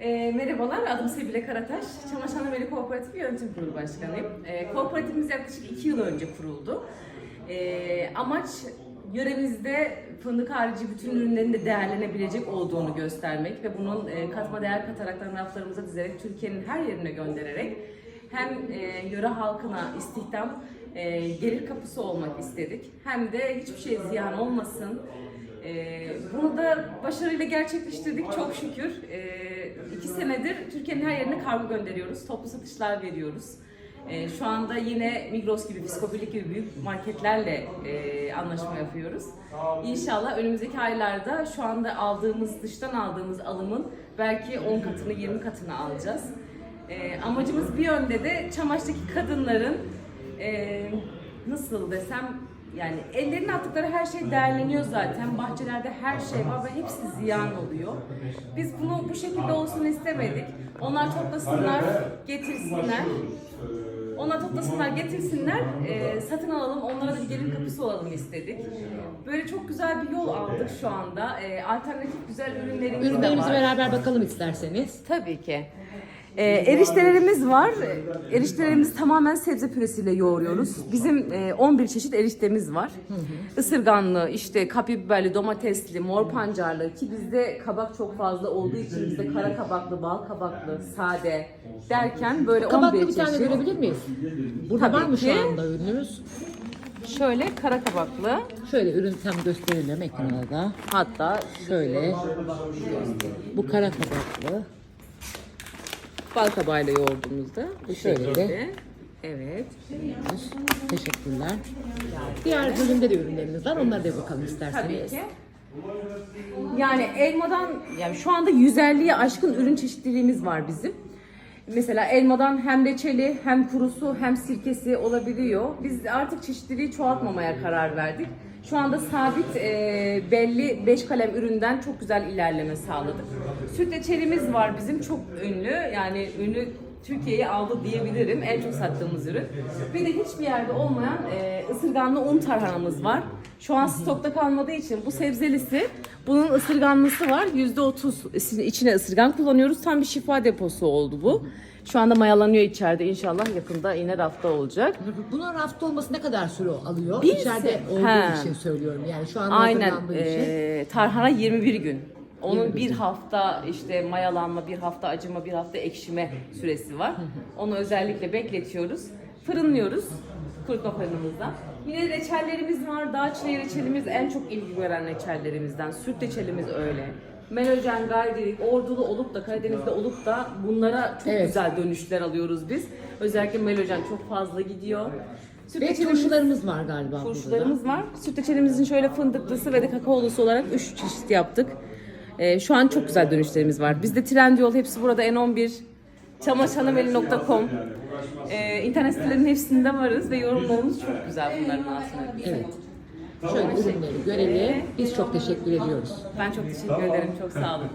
E, merhabalar, adım Sebile Karataş. Çamaşırhane Veli Kooperatif Yönetim Kurulu Başkanıyım. E, kooperatifimiz yaklaşık iki yıl önce kuruldu. E, amaç yöremizde fındık harici bütün ürünlerin de değerlenebilecek olduğunu göstermek ve bunun e, katma değer kataraktan raflarımıza dizerek Türkiye'nin her yerine göndererek hem e, yöre halkına istihdam, e, gelir kapısı olmak istedik. Hem de hiçbir şey ziyan olmasın. E, bunu da başarıyla gerçekleştirdik çok şükür. E, iki senedir Türkiye'nin her yerine kargo gönderiyoruz. Toplu satışlar veriyoruz. E, şu anda yine Migros gibi, Fiskobirlik gibi büyük marketlerle e, anlaşma yapıyoruz. İnşallah önümüzdeki aylarda şu anda aldığımız, dıştan aldığımız alımın belki 10 katını, 20 katını alacağız. E, amacımız bir yönde de Çamaş'taki kadınların e, nasıl desem yani ellerine attıkları her şey değerleniyor zaten. Bahçelerde her şey var ve hepsi ziyan oluyor. Biz bunu bu şekilde olsun istemedik. Onlar toplasınlar, getirsinler. Onlar toplasınlar, getirsinler, e, satın alalım, onlara da bir gelir kapısı olalım istedik. Böyle çok güzel bir yol aldık şu anda. E, alternatif güzel ürünlerimiz de Ürünlerimizi var. beraber bakalım isterseniz. Tabii ki. Ee, eriştelerimiz var. Eriştelerimizi tamamen sebze püresiyle yoğuruyoruz. Bizim e, 11 çeşit eriştemiz var. Isırganlı, işte kapya biberli, domatesli, mor pancarlı ki bizde kabak çok fazla olduğu için bizde kara kabaklı, bal kabaklı, sade derken böyle 11 Kabaklı bir çeşit. tane görebilir miyiz? Burada Tabii var mı şu ki. anda ürünümüz? Şöyle kara kabaklı. Şöyle ürün tam gösterelim ekrana da. Hatta Şöyle. Bu kara kabaklı. Bal kabağıyla yoğurduğumuzda bu Şöyle şekilde. de. Evet. Teşekkürler. Diğer bölümde de ürünlerimiz var. Onlara da bakalım Tabii isterseniz. ki. Yani elmadan yani şu anda 150'ye aşkın ürün çeşitliliğimiz var bizim. Mesela elmadan hem reçeli hem kurusu hem sirkesi olabiliyor. Biz artık çeşitliliği çoğaltmamaya karar verdik. Şu anda sabit e, belli 5 kalem üründen çok güzel ilerleme sağladık. Süt reçelimiz var bizim çok ünlü. Yani ünlü Türkiye'yi aldı diyebilirim. En çok sattığımız ürün. Bir de hiçbir yerde olmayan e, ısırganlı un tarhanamız var. Şu an stokta kalmadığı için bu sebzelisi, bunun ısırganlısı var. %30 içine ısırgan kullanıyoruz. Tam bir şifa deposu oldu bu. Şu anda mayalanıyor içeride. İnşallah yakında yine rafta olacak. Bunun rafta olması ne kadar süre alıyor? Bir İçeride olduğu He. için söylüyorum. Yani şu anda Aynen. hazırlandığı için. e, tarhana 21 gün. Onun 21 bir hafta işte mayalanma, bir hafta acıma, bir hafta ekşime süresi var. Onu özellikle bekletiyoruz. Fırınlıyoruz kurutma fırınımızda. Yine reçellerimiz var. Dağ çileği reçelimiz en çok ilgi gören reçellerimizden. Süt reçelimiz öyle. Melojen, gaydirik, ordulu olup da Karadeniz'de olup da bunlara çok Evet. güzel dönüşler alıyoruz biz. Özellikle melojen çok fazla gidiyor. Süt Ve reçelimiz- turşularımız var galiba burada da. Turşularımız var. Süt reçelimizin şöyle fındıklısı ve de kakaolusu olarak 3 çeşit yaptık. Ee, şu an çok güzel dönüşlerimiz var. Bizde Trendyol hepsi burada N11, çamaşanameli.com ee, internet sitelerinin hepsinde varız ve yorumlarımız çok güzel bunların altına. Evet. Şöyle ürünleri görelim. Biz çok teşekkür ediyoruz. Ben çok teşekkür ederim. Çok sağ olun.